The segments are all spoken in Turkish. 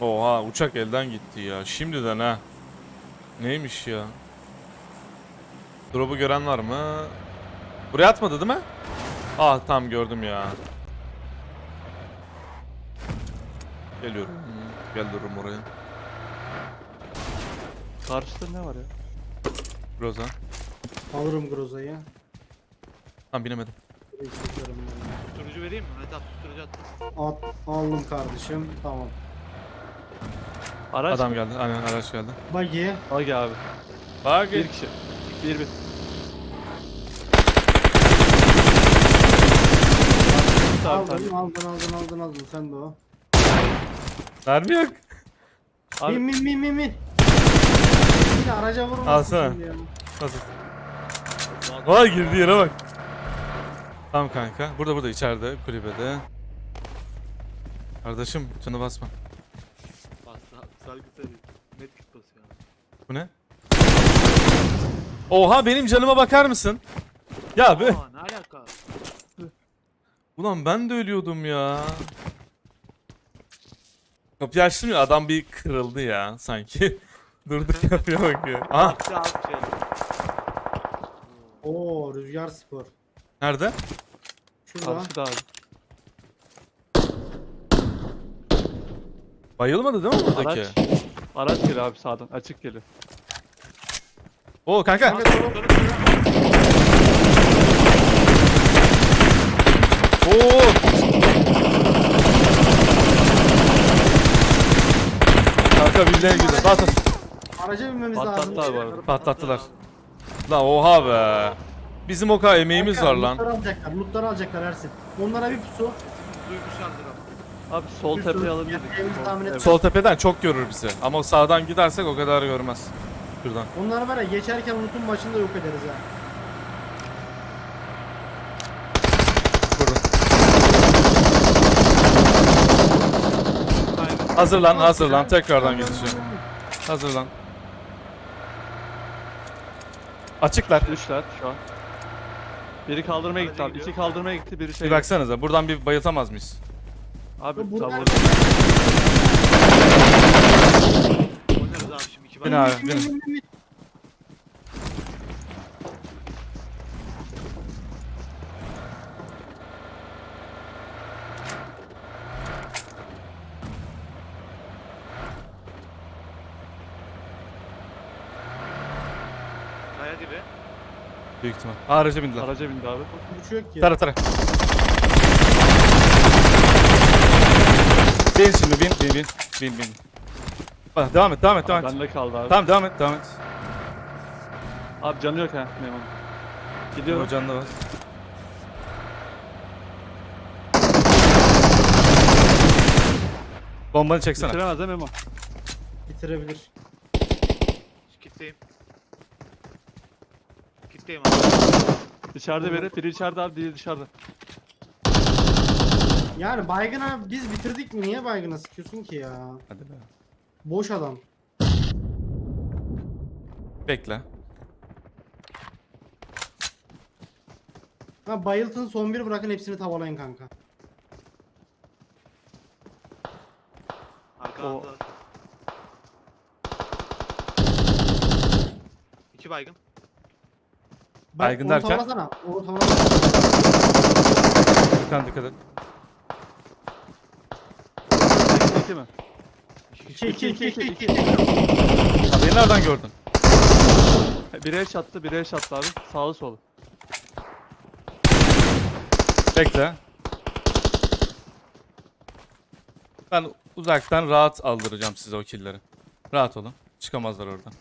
Oha uçak elden gitti ya. Şimdiden ha. Neymiş ya? Drop'u gören var mı? Buraya atmadı değil mi? Ah tam gördüm ya. Geliyorum. Geliyorum oraya. Karşıda ne var ya? Roza. Alırım Groza'yı. Tam binemedim. Burayı ben. Vereyim mi? Mehmet abi susturucu attım. At, aldım kardeşim. Tamam. Araç Adam mı? geldi. Aynen araç geldi. Buggy. Agi abi. Bak Bir kişi. Bir bir. Tamam, Aldın, tamam. aldın, aldın, aldın, aldın. Sen de o. Mermi yok. Abi Min min min min min. Yine araca vurmasın Alsana. şimdi ya. Nasıl? Vay girdi yere bak. Tamam kanka. Burada burada içeride kulübede. Kardeşim canı basma. Bak sar- sargı sarı. Net kit basıyor. abi. Bu ne? Oha benim canıma bakar mısın? Ya be. Aa ne alaka? Ulan ben de ölüyordum ya. Kapıyı açtım ya adam bir kırıldı ya sanki. Durdu kapıya bakıyor. Aha Aksi abi şey. Oo, Rüzgar Spor. nerede? Şurada. karşıda abi. Bayılmadı değil mi buradaki? Araç. Araç geliyor abi sağdan. Açık geliyor. Oo kanka. Oo. Kanka birileri gidiyor. Bas bas. Araca binmemiz lazım. Patlattı abi arada. Patlattılar. Lan oha be. Bizim o kadar emeğimiz Kanka, var lan. Lootları alacaklar, lootları alacaklar Ersin. Onlara bir pusu. Duymuşlardır ama. Abi sol tahmin et. Evet. Sol tepeden çok görür bizi. Ama sağdan gidersek o kadar görmez. Şuradan. Onları var ya geçerken unutun başında yok ederiz ha. Vurun. Aynen. Hazırlan, hazırlan. Tekrardan gideceğim. Hazırlan. Açıklar. Üçler şu an. Biri kaldırmaya gitti abi. İki kaldırmaya gitti. Biri şey. Bir baksanıza. Buradan bir bayıltamaz mıyız? Abi tamam. Oynarız abi şimdi iki Bin abi, bin. Kaya dibi. Büyük ihtimal. Araca bindiler. Araca bindi abi. Yok ki. Tara tara. Bin şimdi bin bin bin bin bin. Bak, devam et devam et devam et. bende kaldı abi. Tamam devam et devam et. Abi canı yok ha. Memon. Gidiyorum. O canlı var. Bombanı çeksene. Bitiremez değil mi Memo? Bitirebilir. Kitleyim. Kitleyim abi. İçeride biri. Biri içeride abi. Biri dışarıda. Yani baygına biz bitirdik mi? Niye baygına sıkıyorsun ki ya? Hadi be. Boş adam. Bekle. Ha bayıltın son bir bırakın hepsini tavalayın kanka. Arkamda. İki baygın. Baygın derken? Tavalasana. Onu tavalasana. Tane dikkat et. İki, iki mi? 2 2 2 2 2. Ha beni nereden gördün? Biri eş attı. Biri eş attı abi. Sağlı solu. Bekle. Ben uzaktan rahat aldıracağım size o killleri. Rahat olun. Çıkamazlar oradan.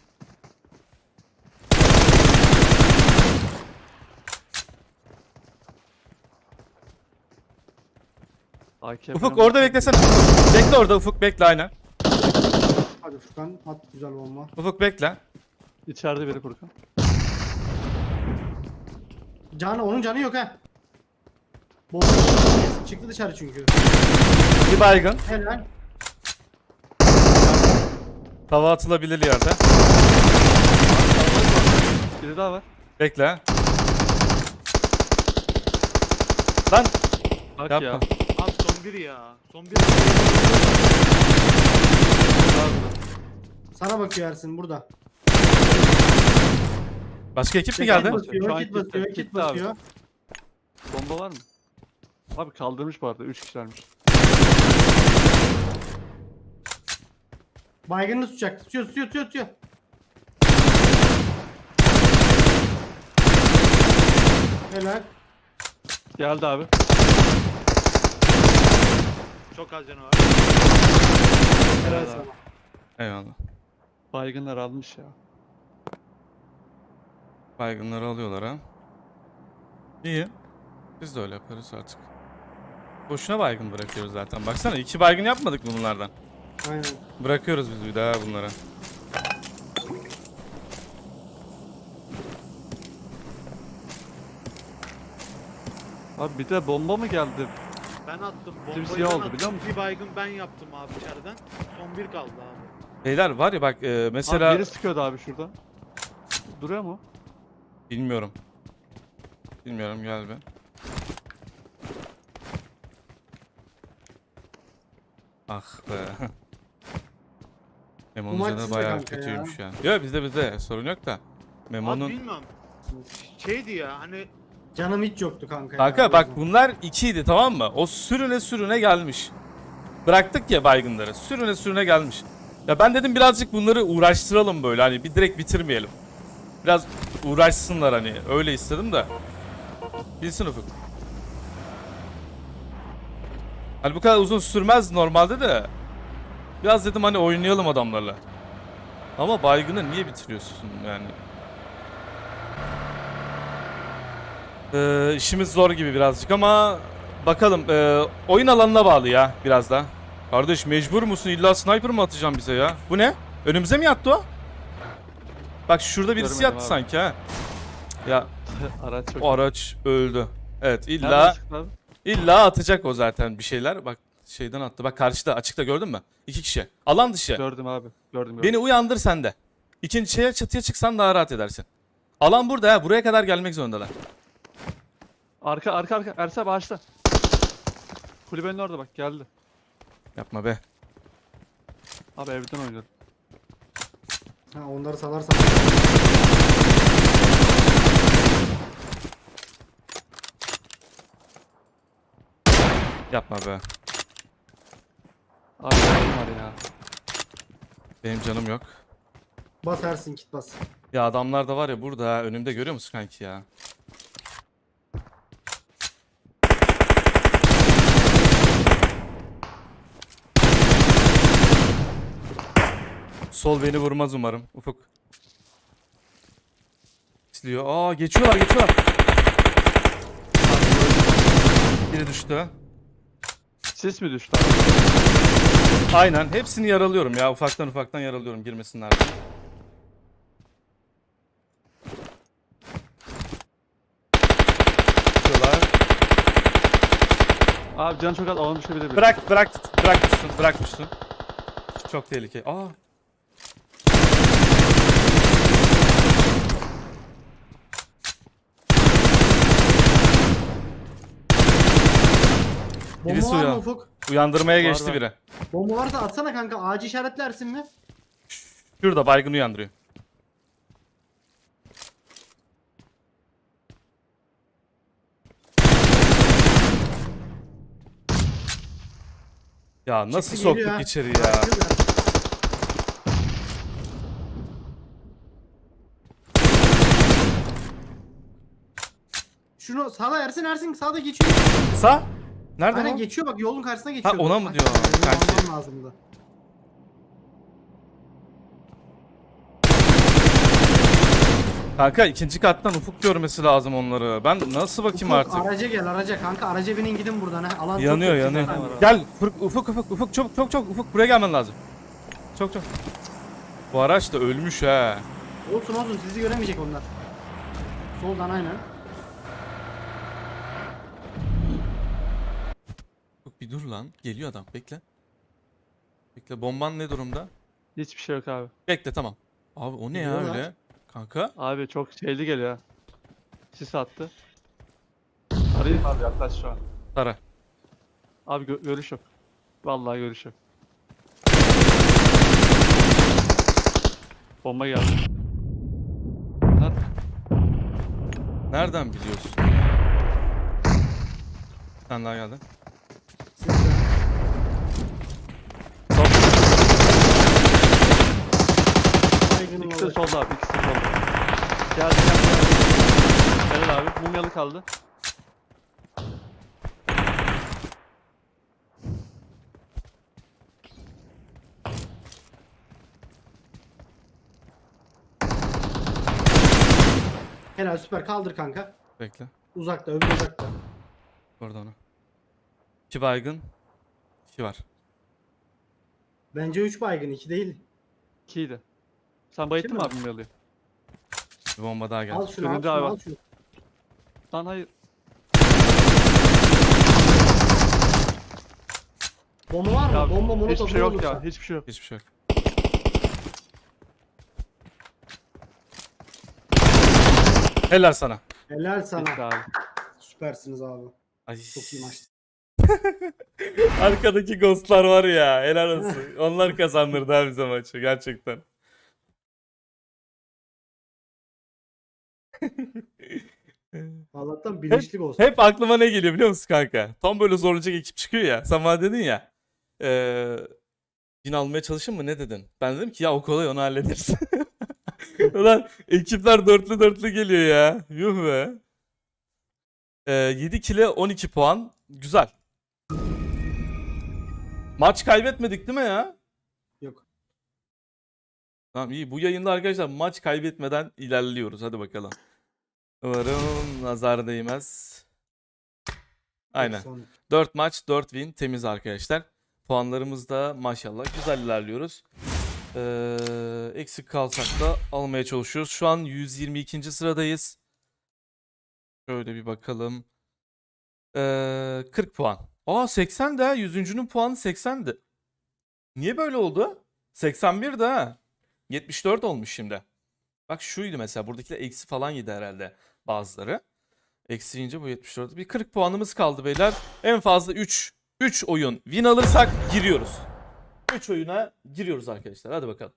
AK Ufuk orada beklesene. Bekle orada Ufuk bekle aynen. Hadi Furkan at güzel bomba. Ufuk bekle. İçeride biri Furkan. Canı onun canı yok ha. Bomba çıktı dışarı çünkü. Bir baygın. Helal. Tava atılabilir yerde. Biri daha var. Bekle. Lan Bak yapma. ya. Abi son biri ya. Son biri. bakıyor Ersin burada. Başka ekip mi Kit geldi? basıyor, Şu an kit basıyor, gitti, kit gitti abi. basıyor. Bomba var mı? Abi kaldırmış bu arada 3 kişilermiş. Baygınını tutacak. Tutuyor, tutuyor, tutuyor, tutuyor. Helal. Geldi abi. Çok az canı var. Helal sana. Eyvallah. Baygınlar almış ya. Baygınları alıyorlar ha. İyi. Biz de öyle yaparız artık. Boşuna baygın bırakıyoruz zaten. Baksana iki baygın yapmadık bunlardan. Aynen. Bırakıyoruz biz bir daha bunlara. Abi bir de bomba mı geldi? Ben attım. Bombayı Simsiyah ben oldu attım. biliyor musun? Bir baygın ben yaptım abi içeriden. Son bir kaldı abi. Beyler var ya bak e, Mesela... Abi biri sıkıyordu abi şurada. Duruyor mu? bilmiyorum. Bilmiyorum gel be. Ah be. Memo'nun canı sizde bayağı kanka ya. kötüymüş ya. Yok bizde bizde sorun yok da. Abi Memo'nun bilmiyorum. Şeydi ya hani Canım hiç yoktu kanka. Kanka bak bunlar ikiydi tamam mı? O sürüne sürüne gelmiş. Bıraktık ya baygınları. Sürüne sürüne gelmiş. Ya ben dedim birazcık bunları uğraştıralım böyle hani bir direkt bitirmeyelim. Biraz uğraşsınlar hani öyle istedim de. Bilsin Ufuk. Hani bu kadar uzun sürmez normalde de. Biraz dedim hani oynayalım adamlarla. Ama baygını niye bitiriyorsun yani? Ee, işimiz zor gibi birazcık ama bakalım ee, oyun alanına bağlı ya biraz da. Kardeş mecbur musun illa sniper mı atacağım bize ya? Bu ne? Önümüze mi yattı o? Bak şurada birisi Görmedim yattı abi. sanki ha. Ya Araç çok. o araç öldü. Evet illa illa atacak o zaten bir şeyler. Bak şeyden attı. Bak karşıda açıkta gördün mü? İki kişi. Alan dışı. Gördüm abi. Gördüm gördüm. Beni uyandır sen de. İkinci şeye çatıya çıksan daha rahat edersin. Alan burada ha. Buraya kadar gelmek zorundalar. Arka arka arka. Ersa ağaçta. Kulübenin orada bak geldi. Yapma be. Abi evden oynuyorum. Ha, onları salarsan. Yapma be. Abi var ya. Benim canım yok. Bas Ersin kit bas. Ya adamlar da var ya burada ha, önümde görüyor musun kanki ya? Sol beni vurmaz umarım. Ufuk. İsliyor. Aa geçiyorlar geçiyorlar. Biri düştü. Sis mi düştü abi? Aynen. Hepsini yaralıyorum ya. Ufaktan ufaktan yaralıyorum girmesinler diye. Geçiyorlar. Abi can çok az alan düşebilir. Bırak bırak bırakmışsın bırakmışsın. Çok tehlikeli. Aa. Bomba Birisi var mı uyan. Ufuk? Uyandırmaya Var, geçti var. biri. Bomba varsa atsana kanka. Ağacı işaretlersin mi? Şurada baygın uyandırıyor. Ya nasıl Çıktı, soktuk geliyor ha. içeri ya? Bırakıyor ya. Şunu sağda Ersin Ersin sağda geçiyor. Sağ? Nerede Aynen o? geçiyor bak yolun karşısına geçiyor. ona mı diyor kanki? almam lazımdı. Kanka ikinci kattan ufuk görmesi lazım onları. Ben nasıl bakayım Ufuk, artık? Araca gel araca kanka araca binin gidin buradan ha. Alan çok Yanıyor yüksek yanıyor. zaten. Gel ufuk ufuk ufuk ufuk çok çok çok ufuk buraya gelmen lazım. Çok çok. Bu araç da ölmüş ha. Olsun olsun sizi göremeyecek onlar. Soldan aynen. Ufuk bir dur lan. Geliyor adam. Bekle. Bekle. Bomban ne durumda? Hiçbir şey yok abi. Bekle tamam. Abi o ne ya Geliyorlar. öyle? Kanka. Abi çok şeyli geliyor ha. Sis attı. Arayın abi yaklaş şu an. Tara. Abi gö- görüş yok. Vallahi görüş yok. Bomba geldi. Nerede? Nereden biliyorsun? Bir tane daha geldi. Baygınım İkisi de solda abi. ikisi de solda. Geldi geldi. Helal abi. Mumyalı kaldı. Helal süper kaldır kanka. Bekle. Uzakta öbür uzakta. Orada onu. İki baygın. İki var. Bence 3 baygın 2 değil. İkiydi. Sen bayıttın mi? mı abi mumyalıyı? Bir bomba daha geldi. Al şunu al şunu abi. al şunu. Lan hayır. Bomba var mı? Ya, Bomba molotof hiçbir şey ne yok olursa. ya. Hiçbir şey yok. Hiçbir şey yok. Helal sana. Helal sana. Bitti abi. Süpersiniz abi. Ay. Çok iyi maçtı. Arkadaki ghostlar var ya helal olsun. Onlar kazandırdı abi bize maçı gerçekten. Allah'tan bilinçli olsun. Hep aklıma ne geliyor biliyor musun kanka? Tam böyle zorlayacak ekip çıkıyor ya. Sen bana dedin ya. Eee Bin almaya çalışın mı ne dedin? Ben dedim ki ya o kolay onu hallederiz. Ulan ekipler dörtlü dörtlü geliyor ya. Yuh be. Eee 7 kile 12 puan. Güzel. Maç kaybetmedik değil mi ya? Yok. Tamam iyi. Bu yayında arkadaşlar maç kaybetmeden ilerliyoruz. Hadi bakalım. Umarım nazar değmez. Aynen. Son. 4 maç 4 win temiz arkadaşlar. Puanlarımız da maşallah güzel ilerliyoruz. Ee, eksik kalsak da almaya çalışıyoruz. Şu an 122. sıradayız. Şöyle bir bakalım. Ee, 40 puan. Aa 80 de ha. 100.'nün puanı 80'di. Niye böyle oldu? 81 de ha. 74 olmuş şimdi. Bak şuydu mesela. Buradakiler eksi falan yedi herhalde bazıları. Eksi yiyince bu 74. Bir 40 puanımız kaldı beyler. En fazla 3 3 oyun win alırsak giriyoruz. 3 oyuna giriyoruz arkadaşlar. Hadi bakalım.